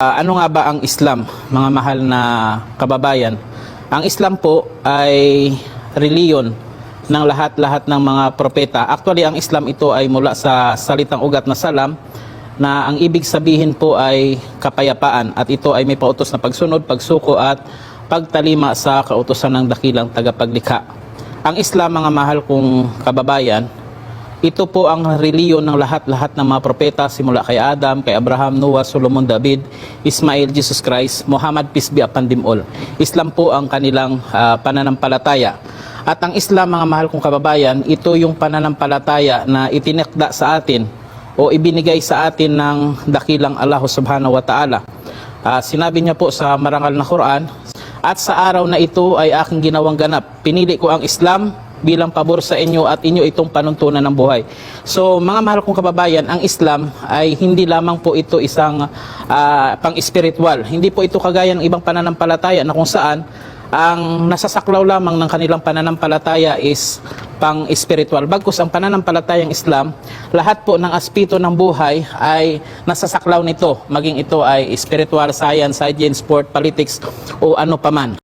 Ah, ano nga ba ang Islam, mga mahal na kababayan? Ang Islam po ay reliyon ng lahat-lahat ng mga propeta. Actually, ang Islam ito ay mula sa salitang ugat na salam na ang ibig sabihin po ay kapayapaan at ito ay may pautos na pagsunod, pagsuko at pagtalima sa kautosan ng dakilang tagapaglikha. Ang Islam, mga mahal kong kababayan, ito po ang reliyon ng lahat-lahat ng mga propeta simula kay Adam, kay Abraham, Noah, Solomon, David, Ismail, Jesus Christ, Muhammad, peace be upon them all. Islam po ang kanilang ah, pananampalataya. At ang Islam, mga mahal kong kababayan, ito yung pananampalataya na itinakda sa atin o ibinigay sa atin ng dakilang Allah subhanahu wa ta'ala. Ah, sinabi niya po sa marangal na Quran, at sa araw na ito ay aking ginawang ganap. Pinili ko ang Islam bilang pabor sa inyo at inyo itong panuntunan ng buhay. So mga mahal kong kababayan, ang Islam ay hindi lamang po ito isang ah, pang-spiritual. Hindi po ito kagaya ng ibang pananampalataya na kung saan ang nasasaklaw lamang ng kanilang pananampalataya is pang-spiritual. Bagkus ang pananampalatayang Islam, lahat po ng aspito ng buhay ay nasasaklaw nito, maging ito ay spiritual, science, hygiene, sport, politics o ano paman.